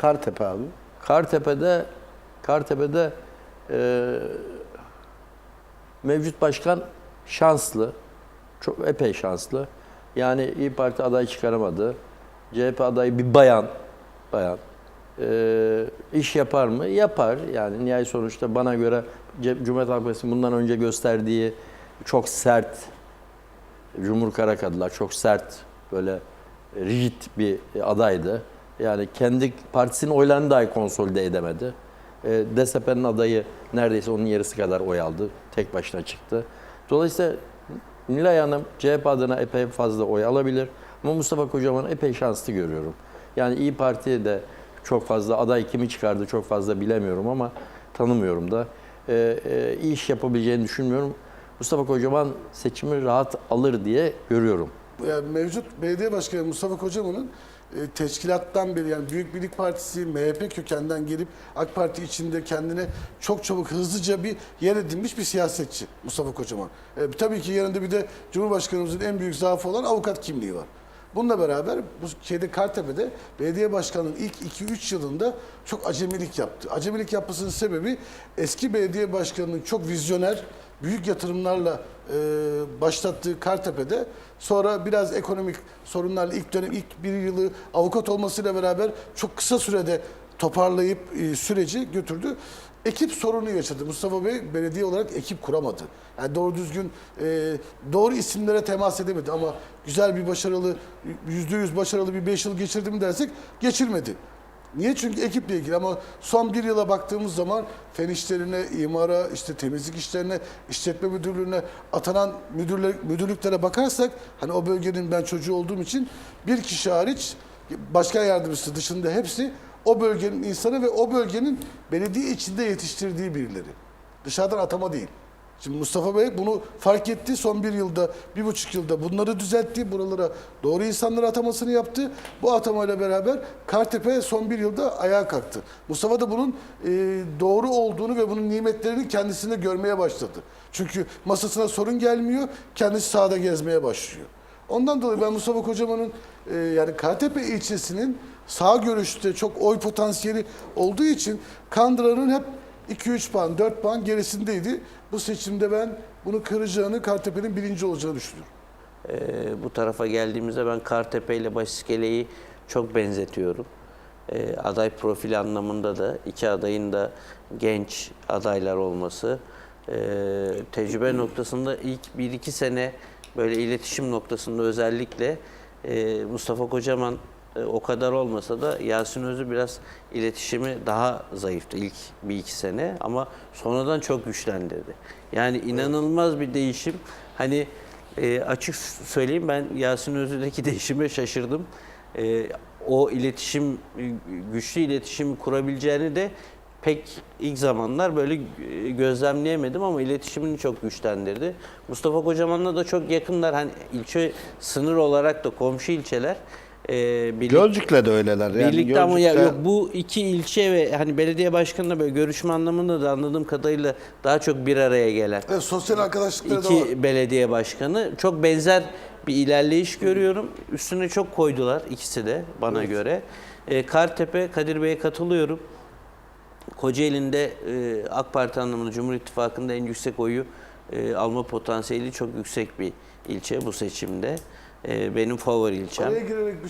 Kartepe abi. Kartepe'de Kartepe'de e, mevcut başkan şanslı. Çok epey şanslı. Yani İyi Parti aday çıkaramadı. CHP adayı bir bayan. Bayan. E, iş yapar mı? Yapar. Yani nihai sonuçta bana göre Cumhuriyet Halk Partisi'nin bundan önce gösterdiği çok sert Cumhur Karakadılar çok sert böyle rigid bir adaydı. Yani kendi partisinin oylarını dahi konsolide edemedi. E, DSP'nin adayı neredeyse onun yarısı kadar oy aldı. Tek başına çıktı. Dolayısıyla Nilay Hanım CHP adına epey fazla oy alabilir. Ama Mustafa Kocaman'ı epey şanslı görüyorum. Yani İyi Parti'ye de çok fazla aday kimi çıkardı çok fazla bilemiyorum ama tanımıyorum da. E, e, iş yapabileceğini düşünmüyorum. Mustafa Kocaman seçimi rahat alır diye görüyorum. Yani mevcut belediye başkanı Mustafa Kocaman'ın e, teşkilattan beri yani Büyük Birlik Partisi MHP kökenden gelip AK Parti içinde kendine çok çabuk hızlıca bir yer edinmiş bir siyasetçi Mustafa Kocaman. E, tabii ki yanında bir de Cumhurbaşkanımızın en büyük zaafı olan avukat kimliği var. Bununla beraber bu şeyde Kartepe'de belediye başkanının ilk 2-3 yılında çok acemilik yaptı. Acemilik yapmasının sebebi eski belediye başkanının çok vizyoner, büyük yatırımlarla e, başlattığı Kartepe'de sonra biraz ekonomik sorunlarla ilk dönem ilk bir yılı avukat olmasıyla beraber çok kısa sürede toparlayıp e, süreci götürdü. Ekip sorunu yaşadı. Mustafa Bey belediye olarak ekip kuramadı. Yani doğru düzgün e, doğru isimlere temas edemedi ama güzel bir başarılı yüzde yüz başarılı bir beş yıl geçirdi mi dersek geçirmedi. Niye? Çünkü ekiple ilgili ama son bir yıla baktığımız zaman fen işlerine, imara, işte temizlik işlerine, işletme müdürlüğüne atanan müdürler, müdürlüklere bakarsak hani o bölgenin ben çocuğu olduğum için bir kişi hariç başkan yardımcısı dışında hepsi o bölgenin insanı ve o bölgenin belediye içinde yetiştirdiği birileri. Dışarıdan atama değil. Şimdi Mustafa Bey bunu fark etti. Son bir yılda, bir buçuk yılda bunları düzeltti. Buralara doğru insanları atamasını yaptı. Bu atamayla beraber Kartepe son bir yılda ayağa kalktı. Mustafa da bunun e, doğru olduğunu ve bunun nimetlerini kendisinde görmeye başladı. Çünkü masasına sorun gelmiyor, kendisi sahada gezmeye başlıyor. Ondan dolayı ben Mustafa Kocaman'ın e, yani Kartepe ilçesinin sağ görüşte çok oy potansiyeli olduğu için Kandıra'nın hep 2-3 puan, 4 puan gerisindeydi. Bu seçimde ben bunu kıracağını, Kartepe'nin birinci olacağını düşünüyorum. Ee, bu tarafa geldiğimizde ben Kartepe ile Başiskele'yi çok benzetiyorum. Ee, aday profili anlamında da iki adayın da genç adaylar olması. Ee, tecrübe noktasında ilk 1-2 sene böyle iletişim noktasında özellikle e, Mustafa Kocaman e, o kadar olmasa da Yasin Özü biraz iletişimi daha zayıftı ilk bir iki sene ama sonradan çok güçlendirdi. Yani inanılmaz bir değişim. Hani e, açık söyleyeyim ben Yasin Özü'deki değişime şaşırdım. E, o iletişim, güçlü iletişim kurabileceğini de pek ilk zamanlar böyle e, gözlemleyemedim ama iletişimini çok güçlendirdi. Mustafa Kocaman'la da çok yakınlar. Hani ilçe sınır olarak da komşu ilçeler. E, birlik- Gölcük'le de öyleler. Yani Birlikte ama ya, Gölcük'te- yok, bu iki ilçe ve hani belediye başkanıyla böyle görüşme anlamında da anladığım kadarıyla daha çok bir araya gelen Evet, sosyal arkadaşlıkları da var. iki belediye başkanı çok benzer bir ilerleyiş görüyorum. Üstüne çok koydular ikisi de bana göre. E, Kartepe, Kadir Bey'e katılıyorum. Kocaeli'nde e, AK Parti anlamında Cumhur İttifakı'nda en yüksek oyu e, alma potansiyeli çok yüksek bir ilçe bu seçimde. E, benim favori ilçem. Araya girerek bir